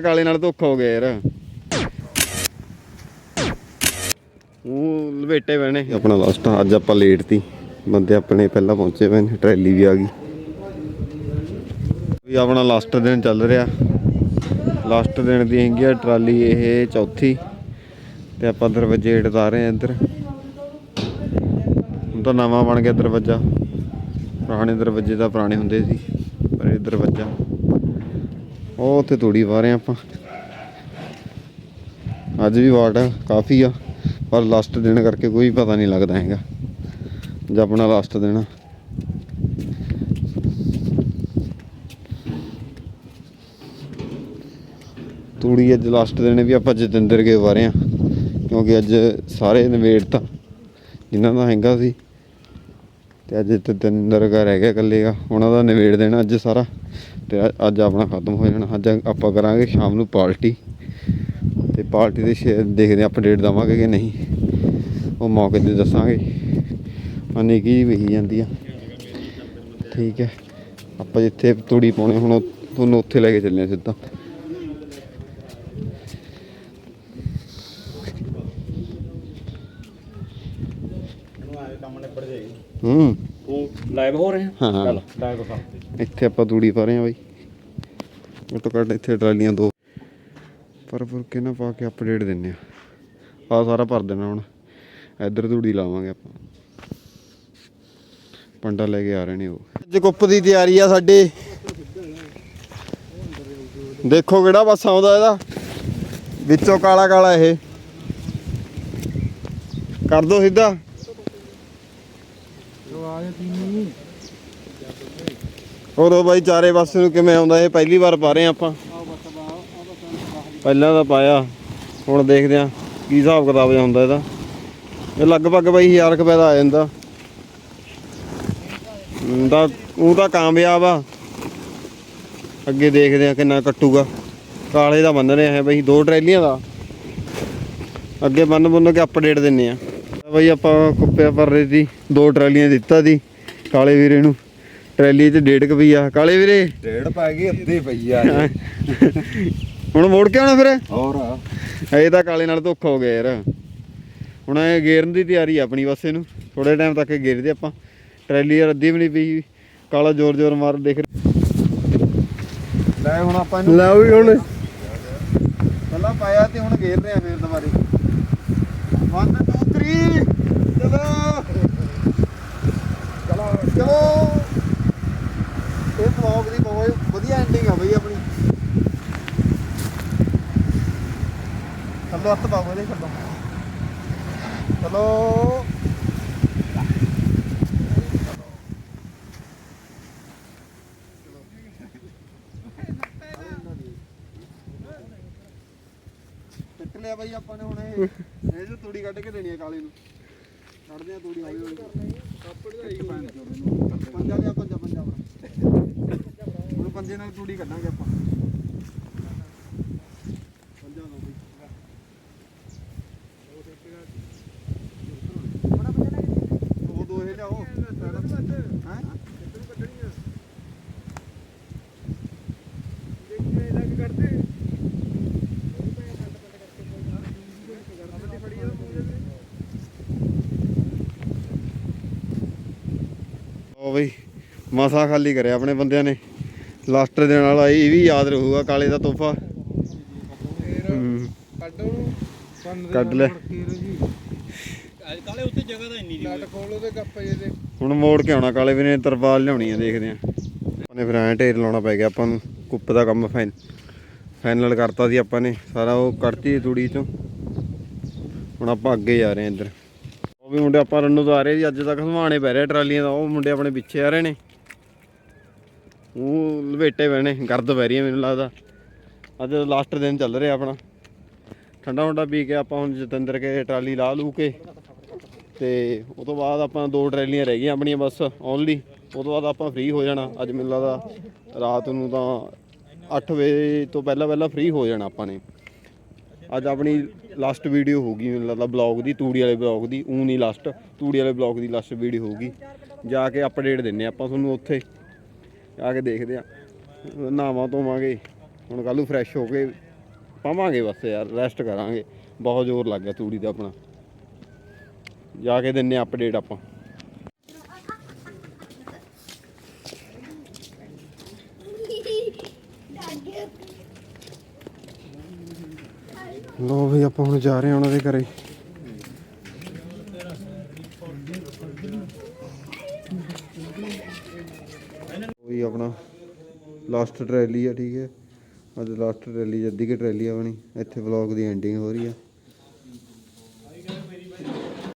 ਕਾਲੇ ਨਾਲ ਧੋਖਾ ਹੋ ਗਿਆ ਯਾਰ। ਉਹ ਲਵੇਟੇ ਬਣੇ ਆਪਣਾ ਲਾਸਟ ਅੱਜ ਆਪਾਂ ਲੇਟ ਤੀ ਬੰਦੇ ਆਪਣੇ ਪਹਿਲਾਂ ਪਹੁੰਚੇ ਪਏ ਨੇ, ਟਰੈਲੀ ਵੀ ਆ ਗਈ। ਵੀ ਆਪਣਾ ਲਾਸਟ ਦਿਨ ਚੱਲ ਰਿਹਾ। ਲਾਸਟ ਦਿਨ ਦੀ ਹੈਗੀ ਆ ਟਰਾਲੀ ਇਹ ਚੌਥੀ। ਤੇ ਆਪਾਂ ਦਰਵਾਜ਼ੇ ਢਾ ਰਹੇ ਆ ਇੱਧਰ। ਹੁਣ ਤਾਂ ਨਵਾਂ ਬਣ ਗਿਆ ਦਰਵਾਜ਼ਾ। ਪੁਰਾਣੇ ਦਰਵਾਜ਼ੇ ਤਾਂ ਪੁਰਾਣੇ ਹੁੰਦੇ ਸੀ, ਪਰ ਇਹ ਦਰਵਾਜ਼ਾ ਉਹ ਉੱਥੇ ਤੂੜੀ ਪਾ ਰਹੇ ਆ ਆਪਾਂ। ਅੱਜ ਵੀ ਵਾਟ ਕਾਫੀ ਆ, ਪਰ ਲਾਸਟ ਦਿਨ ਕਰਕੇ ਕੋਈ ਪਤਾ ਨਹੀਂ ਲੱਗਦਾ ਹੈਗਾ ਜਦ ਲਾਸਟ ਦਿਨ ਤੂੜੀ ਅੱਜ ਲਾਸਟ ਦਿਨ ਵੀ ਆਪਾਂ ਜਤਿੰਦਰ ਕੇ ਵਾਰੇ ਆ ਕਿਉਂਕਿ ਅੱਜ ਸਾਰੇ ਨਵੇੜ ਤਾਂ ਜਿਨ੍ਹਾਂ ਦਾ ਹੈਗਾ ਸੀ। ਤੇ ਅੱਜ ਜਤਿੰਦਰ ਦਾ ਰਹਿ ਗਿਆ ਇਕੱਲੇ ਆ, ਉਹਨਾਂ ਦਾ ਨਵੇੜ ਦੇਣਾ ਅੱਜ ਸਾਰਾ। ਤੇ ਅੱਜ ਆਪਣਾ ਖਤਮ ਹੋ ਜਾਣਾ। ਅੱਜ ਆਪਾਂ ਕਰਾਂਗੇ ਸ਼ਾਮ ਨੂੰ ਪਾਰਟੀ। ਤੇ ਪਾਰਟੀ ਦੇ ਸ਼ੇ- ਦੇਖਦੇ ਅਪਡੇਟ ਦਵਾਂਗੇ ਕਿ ਨਹੀਂ। ਉਹ ਮੌਕੇ ਤੇ ਦੱਸਾਂਗੇ। ਅਨੇ ਕੀ ਵਹੀ ਜਾਂਦੀ ਆ। ਠੀਕ ਹੈ। ਆਪਾਂ ਜਿੱਥੇ ਤੂੜੀ ਪਾਉਣੇ ਹੁਣ ਤੁਹਾਨੂੰ ਉੱਥੇ ਲੈ ਕੇ ਚੱਲੇ ਸਿੱਧਾ ਹੂੰ ਉਹ ਲਾਈਵ ਹੋ ਰਹੇ ਹਾਂ, ਹਾਂ। ਚੱਲ ਲਾਈਵ ਕਰ ਇੱਥੇ ਆਪਾਂ ਤੂੜੀ ਪਾ ਰਹੇ ਹਾਂ ਬਾਈ। ਤੋਂ ਕੱਢ ਇੱਥੇ ਟਰਾਲੀਆਂ ਦੋ। ਪਰ ਪਰ ਕੇ ਨਾ ਪਾ ਕੇ ਅਪਡੇਟ ਦਿੰਨੇ ਆ ਆ ਸਾਰਾ ਭਰ ਦੇਣਾ ਹੁਣ। ਇੱਧਰ ਤੂੜੀ ਲਾਵਾਂਗੇ ਆਪਾਂ। ਪੰਡਾ ਲੈ ਕੇ ਆ ਰਹੇ ਨੇ ਉਹ। ਅੱਜ ਕੁੱਪ ਦੀ ਤਿਆਰੀ ਆ ਸਾਡੇ। ਦੇਖੋ ਕਿਹੜਾ ਬੱਸ ਆਉਂਦਾ ਇਹਦਾ। ਵਿੱਚੋਂ ਕਾਲਾ ਕਾਲਾ ਇਹ। ਕਰ ਦੋ ਸਿੱਧਾ। ਹੋਰ ਬਾਈ ਚਾਰੇ ਪਾਸੇ ਨੂੰ ਕਿਵੇਂ ਆਉਂਦਾ? ਇਹ ਪਹਿਲੀ ਵਾਰ ਪਾ ਰਹੇ ਆ ਆਪਾਂ। ਪਹਿਲਾਂ ਤਾਂ ਪਾਇਆ। ਹੁਣ ਦੇਖਦੇ ਆ ਕੀ ਹਿਸਾਬ ਕਿਤਾਬ ਜਿਹਾ ਹੁੰਦਾ ਇਹਦਾ। ਇਹ ਲਗਭਗ ਬਾਈ 1000 ਰੁਪਏ ਦਾ ਆ ਜਾਂਦਾ। ਤਾਂ ਉਹ ਤਾਂ ਕਾਮਯਾਬ ਆ। ਅੱਗੇ ਦੇਖਦੇ ਆ ਕਿੰਨਾ ਕੱਟੂਗਾ। ਕਾਲੇ ਦਾ ਬੰਨ ਰਿਹਾ ਹੈ ਬਾਈ ਦੋ ਟਰੈਲੀਆਂ ਦਾ। ਅੱਗੇ ਬੰਨ ਬੰਨ ਕੇ ਅਪਡੇਟ ਦਿੰਨੇ ਆ ਬਾਈ ਆਪਾਂ ਕੁੱਪਿਆ ਪਰ ਰਹੇ ਸੀ ਦੋ ਟਰਾਲੀਆਂ ਦਿੱਤਾ ਦੀ ਕਾਲੇ ਵੀਰੇ ਨੂੰ। ਟਰੈਲੀ 'ਚ ਡੇਢ ਕੁ ਪਈ ਆ ਕਾਲੇ ਵੀਰੇ? ਡੇਢ ਪੈ ਗਈ ਅੱਧੀ ਪਈ ਆ ਹੁਣ ਮੋੜ ਕੇ ਆਉਣਾ ਫਿਰ? ਹੋਰ। ਇਹ ਤਾਂ ਕਾਲੇ ਨਾਲ ਧੋਖਾ ਹੋ ਗਿਆ ਯਾਰ। ਹੁਣ ਇਹ ਗੇਰਨ ਦੀ ਤਿਆਰੀ ਆ ਆਪਣੀ ਬਸ ਇਹਨੂੰ। ਥੋੜੇ ਟਾਈਮ ਤੱਕ ਇਹ ਗੇਰਦੇ ਆਪਾਂ। ਟਰੈਲੀ ਯਾਰ ਅੱਧੀ ਵੀ ਨਹੀਂ ਪਈ। ਕਾਲਾ ਜ਼ੋਰ ਜ਼ੋਰ ਮਾਰ ਦੇਖ ਲੈ ਹੁਣ ਆਪਾਂ ਇਹਨੂੰ ਲੈ ਵੀ ਹੁਣ। ਪਹਿਲਾਂ ਪਾਇਆ ਤੇ ਹੁਣ ਗੇਰ ਰਹੇ ਆ ਫੇਰ ਦੁਬਾਰੇ 1 2 3 ਚਲੋ ਚਲੋ ਚਲੋ ਇਹ ਵਲੌਗ ਦੀ ਬਹੁਤ ਵਧੀਆ ਐਂਡਿੰਗ ਆ ਬਈ ਆਪਣੀ ਥੱਲੋਂ ਹੱਥ ਪਾਓ ਇਹਦੇ ਥੱਲੋਂ ਚਲੋ। ਚੱਕ ਲਿਆ ਬਾਈ ਆਪਾਂ ਨੇ ਹੁਣ ਇਹ। ਇਹ ਜੋ ਤੂੜੀ ਕੱਢ ਕੇ ਦੇਣੀ ਹੈ ਕਾਲੇ ਨੂੰ। ਕੱਢਦੇ ਆ ਤੂੜੀ ਹੌਲੀ ਹੌਲੀ। ਪੰਜਾ ਲਿਆ ਪੰਜਾ ਪੰਜਾ ਹੁਣ ਪੰਜੇ ਨਾਲ ਤੂੜੀ ਕੱਢਾਂਗੇ ਆਪਾਂ ਪੰਜਾ ਦੋ ਬਈ ਉਹ ਦੋ ਇਹ ਲਿਆਓ ਹੈ ਉਹ ਬਈ ਮਸਾ ਖਾਲੀ ਕਰਿਆ ਆਪਣੇ ਬੰਦਿਆਂ ਨੇ। ਲਾਸਟਰ ਦੇਣ ਵਾਲਾ ਇਹ ਵੀ ਯਾਦ ਰਹੂਗਾ ਕਾਲੇ ਦਾ ਤੋਹਫਾ। ਕੱਢ ਲੈ। ਅੱਜ ਕਾਲੇ ਉੱਤੇ ਜਗ੍ਹਾ ਤਾਂ ਇੰਨੀ ਨਹੀਂ ਖੋਲੋ ਤੇ ਗੱਪ ਜੇ ਦੇ ਹੁਣ ਮੋੜ ਕੇ ਆਉਣਾ ਕਾਲੇ ਵੀ ਨੇ ਤਰਪਾਲ ਲਿਆਉਣੀ ਆ ਦੇਖਦੇ ਆ। ਆਪਾਂ ਨੇ ਫਿਰ ਐਂ ਢੇਰ ਲਾਉਣਾ ਪੈ ਗਿਆ ਆਪਾਂ ਨੂੰ ਕੁੱਪ ਦਾ ਕੰਮ ਫਾਈਨ ਫਾਈਨਲ ਕਰਤਾ ਸੀ ਆਪਾਂ ਨੇ ਸਾਰਾ ਉਹ ਕੱਢਤੀ ਤੂੜੀ ਚੋਂ। ਹੁਣ ਆਪਾਂ ਅੱਗੇ ਜਾ ਰਹੇ ਆ ਇੱਧਰ। ਉਹ ਵੀ ਮੁੰਡੇ ਆਪਾਂ ਰੰਨੂ ਤੋਂ ਆ ਰਹੇ ਸੀ ਅੱਜ ਤੱਕ ਸੰਭਾਣੇ ਪੈ ਰਿਹਾ ਟਰਾਲੀਆਂ ਦਾ, ਉਹ ਮੁੰਡੇ ਆਪਣੇ ਪਿੱਛੇ ਆ ਰਹੇ ਨੇ। ਉਹ ਲਵੇਟੇ ਪੈਣੇ ਗਰਦ ਪੈ ਰਹੀ ਹੈ ਮੈਨੂੰ ਲੱਗਦਾ। ਅੱਜ ਲਾਸਟ ਦਿਨ ਚੱਲ ਰਿਹਾ ਆਪਣਾ। ਠੰਡਾ ਹੁੰਦਾ ਪੀ ਕੇ ਆਪਾਂ ਹੁਣ ਜਤਿੰਦਰ ਕੇ ਟਰਾਲੀ ਲਾ ਲੂ ਕੇ। ਤੇ ਉਹ ਤੋਂ ਬਾਅਦ ਆਪਾਂ ਦੋ ਟਰੈਲੀਆਂ ਰਹਿ ਗਈਆਂ ਆਪਣੀਆਂ ਬਸ ਓਨਲੀ ਉਹ ਤੋਂ ਬਾਅਦ ਆਪਾਂ ਫ੍ਰੀ ਹੋ ਜਾਣਾ। ਅੱਜ ਮੈਨੂੰ ਲੱਗਦਾ ਰਾਤ ਨੂੰ ਤਾਂ 8 ਵਜੇ ਤੋਂ ਪਹਿਲਾਂ ਪਹਿਲਾਂ ਫ੍ਰੀ ਹੋ ਜਾਣਾ ਆਪਾਂ ਨੇ। ਅੱਜ ਆਪਣੀ ਲਾਸਟ ਵੀਡੀਓ ਹੋਊਗੀ ਮੈਨੂੰ ਲੱਗਦਾ ਬਲੌਗ ਦੀ, ਤੂੜੀ ਵਾਲੇ ਬਲੌਗ ਦੀ, ਊ ਨਹੀਂ ਲਾਸਟ ਤੂੜੀ ਵਾਲੇ ਬਲੌਗ ਦੀ ਲਾਸਟ ਵੀਡੀਓ ਹੋਊਗੀ। ਜਾ ਕੇ ਅਪਡੇਟ ਦਿੰਨੇ ਆਪਾਂ ਤੁਹਾਨੂੰ ਉੱਥੇ, ਜਾ ਕੇ ਦੇਖਦੇ ਆ। ਨਹਾਵਾਂ ਧੋਵਾਂਗੇ, ਹੁਣ ਕੱਲ੍ਹ ਨੂੰ ਫਰੈਸ਼ ਹੋ ਕੇ ਪਾਵਾਂਗੇ ਬਸ ਯਾਰ ਰੈਸਟ ਕਰਾਂਗੇ। ਬਹੁਤ ਜ਼ੋਰ ਲੱਗ ਗਿਆ ਤੂੜੀ ਦਾ ਆਪਣਾ। ਜਾ ਕੇ ਦਿੰਨੇ ਅਪਡੇਟ ਆਪਾਂ। ਲੋ ਵੀ ਆਪਾਂ ਹੁਣ ਜਾ ਰਹੇ ਹਾਂ ਉਹਨਾਂ ਦੇ ਘਰੇ। ਵੀ ਆਪਣਾ ਲਾਸਟ ਟਰੈਲੀ ਆ, ਠੀਕ ਹੈ। ਅੱਜ ਲਾਸਟ ਟਰੈਲੀ ਅੱਧੀ ਕਿ ਟਰੈਲੀ ਆ ਬਣੀ ਇੱਥੇ ਵਲੌਗ ਦੀ ਐਂਡਿੰਗ ਹੋ ਰਹੀ ਆ।